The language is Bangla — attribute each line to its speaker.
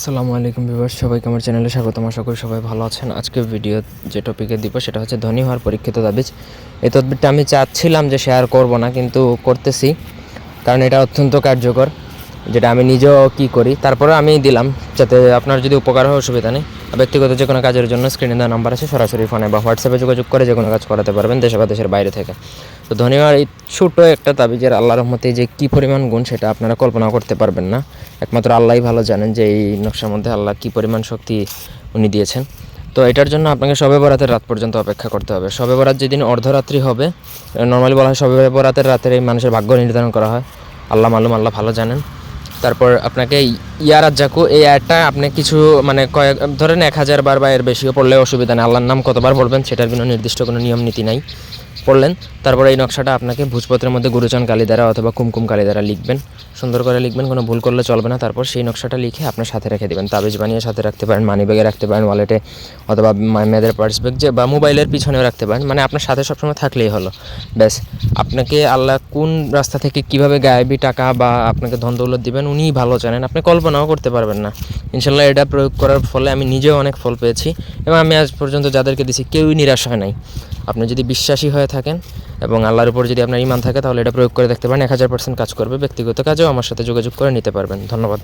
Speaker 1: আসসালামু আলাইকুম বিভার সবাইকে আমার চ্যানেলে স্বাগতম। আশা করি সবাই ভালো আছেন। আজকে ভিডিও যে টপিকে দিব সেটা হচ্ছে ধনী হওয়ার পরীক্ষিত দাবিজ এই তদবিরটা আমি চাচ্ছিলাম যে শেয়ার করব না, কিন্তু করতেছি, কারণ এটা অত্যন্ত কার্যকর। যেটা আমি নিজেও কি করি তারপরে আমি দিলাম, যাতে আপনার যদি উপকার হয়, অসুবিধা নেই। ব্যক্তিগত যে কোনো কাজের জন্য স্ক্রিনে দেওয়া নাম্বার আছে, সরাসরি ফোনে বা হোয়াটসঅ্যাপে যোগাযোগ করে যে কোনো কাজ করাতে পারবেন দেশে বা দেশের বাইরে থেকে। তো ধনী হওয়ার এই ছোটো একটা তাবিজের আল্লাহর রহমতে যে কী পরিমাণ গুণ সেটা আপনারা কল্পনা করতে পারবেন না। একমাত্র আল্লাহই ভালো জানেন যে এই নকশার মধ্যে আল্লাহ কী পরিমাণ শক্তি উনি দিয়েছেন। তো এটার জন্য আপনাকে সবে বরাতের রাত পর্যন্ত অপেক্ষা করতে হবে। সবে বরাত যেদিন অর্ধরাত্রি হবে নর্মালি বলা হয় সবে বরাতের রাতের এই মানুষের ভাগ্য নির্ধারণ করা হয়। আল্লাহ মালুম, আল্লাহ ভালো জানেন। তারপর আপনাকে ইয়ার জাকু এই অ্যাডটা আপনি কিছু মানে কয়েক, ধরেন এক হাজার বার বা এর বেশিও পড়লে অসুবিধা নেই। আল্লাহর নাম কতবার বলবেন সেটার কোনো নির্দিষ্ট কোনো নিয়ম নীতি নাই। পড়লেন। তারপরে এই নকশাটা আপনাকে ভোজপত্রের মধ্যে গুরুচন কালি দ্বারা অথবা কুমকুম কালি দ্বারা লিখবেন। সুন্দর করে লিখবেন, কোনো ভুল করলে চলবে না। তারপর সেই নকশাটা লিখে আপনার সাথে রেখে দেবেন। তাবিজ বানিয়ে সাথে রাখতে পারেন, মানি ব্যাগে রাখতে পারেন, ওয়ালেটে অথবা মেয়েদের পার্স ব্যাগ যে বা মোবাইলের পিছনেও রাখতে পারেন। মানে আপনার সাথে সবসময় থাকলেই হলো। ব্যাস, আপনাকে আল্লাহ কোন রাস্তা থেকে কীভাবে গায়েবী টাকা বা আপনাকে ধন দৌলত দিবেন উনিই ভালো জানেন। আপনি কল্পনাও করতে পারবেন না। ইনশাল্লাহ এটা প্রয়োগ করার ফলে আমি নিজেও অনেক ফল পেয়েছি এবং আমি আজ পর্যন্ত যাদেরকে দিছি কেউই নিরাশ হয় নাই। আপনি যদি বিশ্বাসী হয়ে থাকেন এবং আল্লাহর উপর যদি আপনার ইমান থাকে তাহলে এটা প্রয়োগ করে দেখতে পারেন। এক হাজার পার্সেন্ট কাজ করবে, ব্যক্তিগত কাজেও আমার সাথে যোগাযোগ করে নিতে পারবেন। ধন্যবাদ।